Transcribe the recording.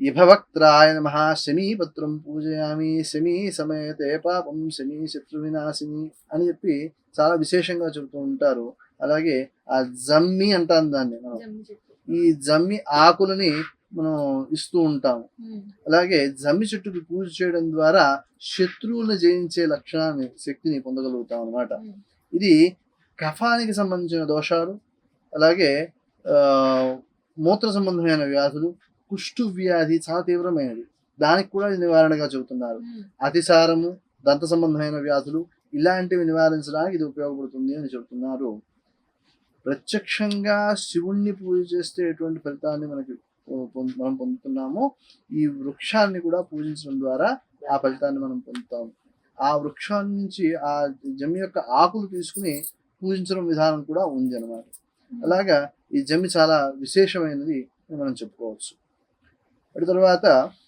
ఇభవక్త్రాయ నమ శమీపత్రం పూజయామి శమీ సమయతే పాపం శమీ శత్రు వినాశిని అని చెప్పి చాలా విశేషంగా చెబుతూ ఉంటారు. అలాగే ఆ జమ్మి అంటాం దాన్ని మనం. ఈ జమ్మి ఆకులని మనం ఇస్తూ ఉంటాము. అలాగే జమ్మి చెట్టుకి పూజ చేయడం ద్వారా శత్రువులను జయించే లక్షణాన్ని శక్తిని పొందగలుగుతాం అన్నమాట. ఉమ్, ఇది కఫానికి సంబంధించిన దోషాలు అలాగే మూత్ర సంబంధమైన వ్యాధులు కుష్టు వ్యాధి చాలా తీవ్రమైనది. దానికి కూడా ఇది నివారణగా చెబుతున్నారు. అతిసారము దంత సంబంధమైన వ్యాధులు ఇలాంటివి నివారించడానికి ఇది ఉపయోగపడుతుంది అని చెబుతున్నారు. ప్రత్యక్షంగా శివుణ్ణి పూజ చేస్తే ఎటువంటి ఫలితాన్ని మనకి మనం పొందుతున్నామో ఈ వృక్షాన్ని కూడా పూజించడం ద్వారా ఆ ఫలితాన్ని మనం పొందుతాం. ఆ వృక్షాన్ని నుంచి ఆ జమ్మి యొక్క ఆకులు తీసుకుని పూజించడం విధానం కూడా ఉంది అనమాట అలాగా ఈ జమ్మి చాలా విశేషమైనది మనం చెప్పుకోవచ్చు. అటు తర్వాత